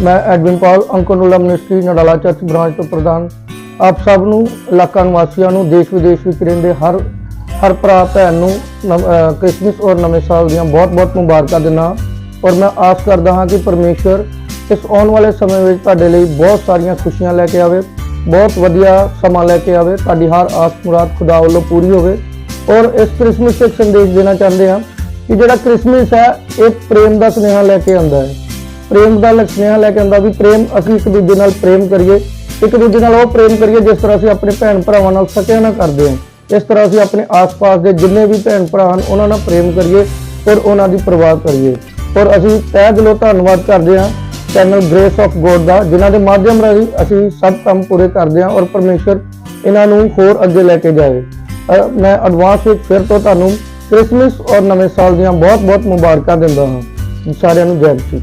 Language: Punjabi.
ਮੈਂ ਐਡਵਿਨ ਪਾਲ ਅੰਕਨੋਲਾ ਮਿਨਿਸਟਰੀ ਨਡਾਲਾ ਚਰਚ ਬ੍ਰਾਂਚ ਤੋਂ ਪ੍ਰਧਾਨ। ਆਪ ਸਭ ਨੂੰ, ਇਲਾਕਾ ਨਿਵਾਸੀਆਂ ਨੂੰ, ਦੇਸ਼ ਵਿਦੇਸ਼ ਵਿੱਚ ਰਹਿੰਦੇ ਹਰ ਹਰ ਭਰਾ, ਭੈਣ ਨੂੰ ਨਵ- ਅਹ, ਕ੍ਰਿਸਮਸ ਔਰ ਨਵੇਂ ਸਾਲ ਦੀਆਂ ਬਹੁਤ-ਬਹੁਤ ਮੁਬਾਰਕਾਂ ਦਿੰਦਾ ਔਰ ਮੈਂ ਆਸ ਕਰਦਾ ਹਾਂ ਕਿ ਪਰਮੇਸ਼ਵਰ ਇਸ ਆਉਣ ਵਾਲੇ ਸਮੇਂ ਵਿੱਚ ਤੁਹਾਡੇ ਲਈ ਬਹੁਤ ਸਾਰੀਆਂ ਖੁਸ਼ੀਆਂ ਲੈ ਕੇ ਆਵੇ, ਬਹੁਤ ਵਧੀਆ ਸਮਾਂ ਲੈ ਕੇ ਆਵੇ, ਤੁਹਾਡੀ ਹਰ ਆਸ ਮੁਰਾਦ ਖੁਦਾ ਵੱਲੋਂ ਪੂਰੀ ਹੋਵੇ। ਔਰ ਇਸ ਕ੍ਰਿਸਮਸ 'ਤੇ ਇੱਕ ਸੰਦੇਸ਼ ਦੇਣਾ ਚਾਹੁੰਦੇ ਹਾਂ ਕਿ ਜਿਹੜਾ ਕ੍ਰਿਸਮਸ ਹੈ, ਇਹ ਪ੍ਰੇਮ ਦਾ ਸੁਨੇਹਾ ਲੈ ਕੇ ਆਉਂਦਾ ਹੈ। ਪ੍ਰੇਮ ਦਾ ਸੁਨੇਹਾ ਲੈ ਕੇ ਆਉਂਦਾ ਵੀ ਪ੍ਰੇਮ, ਅਸੀਂ ਇੱਕ ਦੂਜੇ ਨਾਲ ਪ੍ਰੇਮ ਕਰੀਏ। ਇੱਕ ਦੂਜੇ ਨਾਲ ਉਹ ਪ੍ਰੇਮ ਕਰੀਏ ਜਿਸ ਤਰ੍ਹਾਂ ਅਸੀਂ ਆਪਣੇ ਭੈਣ ਭਰਾਵਾਂ ਨਾਲ ਸਕਿਆ ਨਾ ਕਰਦੇ ਹਾਂ। ਇਸ ਤਰ੍ਹਾਂ ਅਸੀਂ ਆਪਣੇ ਆਸ-ਪਾਸ ਦੇ ਜਿੰਨੇ ਵੀ ਭੈਣ ਭਰਾ ਹਨ, ਉਹਨਾਂ ਨਾਲ ਪ੍ਰੇਮ ਕਰੀਏ ਔਰ ਉਹਨਾਂ ਦੀ ਪਰਵਾਹ ਕਰੀਏ। ਔਰ ਅਸੀਂ ਤਹਿ ਦਿਲੋਂ ਧੰਨਵਾਦ ਕਰਦੇ ਹਾਂ ਚੈਨਲ ਗ੍ਰੇਸ ਆਫ ਗੋਡ ਦਾ, ਜਿਨ੍ਹਾਂ ਦੇ ਮਾਧਿਅਮ ਰਾਹੀਂ ਅਸੀਂ ਸਭ ਕੰਮ ਪੂਰੇ ਕਰਦੇ ਹਾਂ ਔਰ ਪਰਮੇਸ਼ਰ ਇਹਨਾਂ ਨੂੰ ਹੋਰ ਅੱਗੇ ਲੈ ਕੇ ਜਾਵੇ। ਮੈਂ ਐਡਵਾਂਸ ਵਿੱਚ ਫਿਰ ਤੋਂ ਤੁਹਾਨੂੰ ਕ੍ਰਿਸਮਸ ਔਰ ਨਵੇਂ ਸਾਲ ਦੀਆਂ ਬਹੁਤ-ਬਹੁਤ ਮੁਬਾਰਕਾਂ ਦਿੰਦਾ ਹਾਂ। ਸਾਰਿਆਂ ਨੂੰ ਜੈ ਮਸੀਹ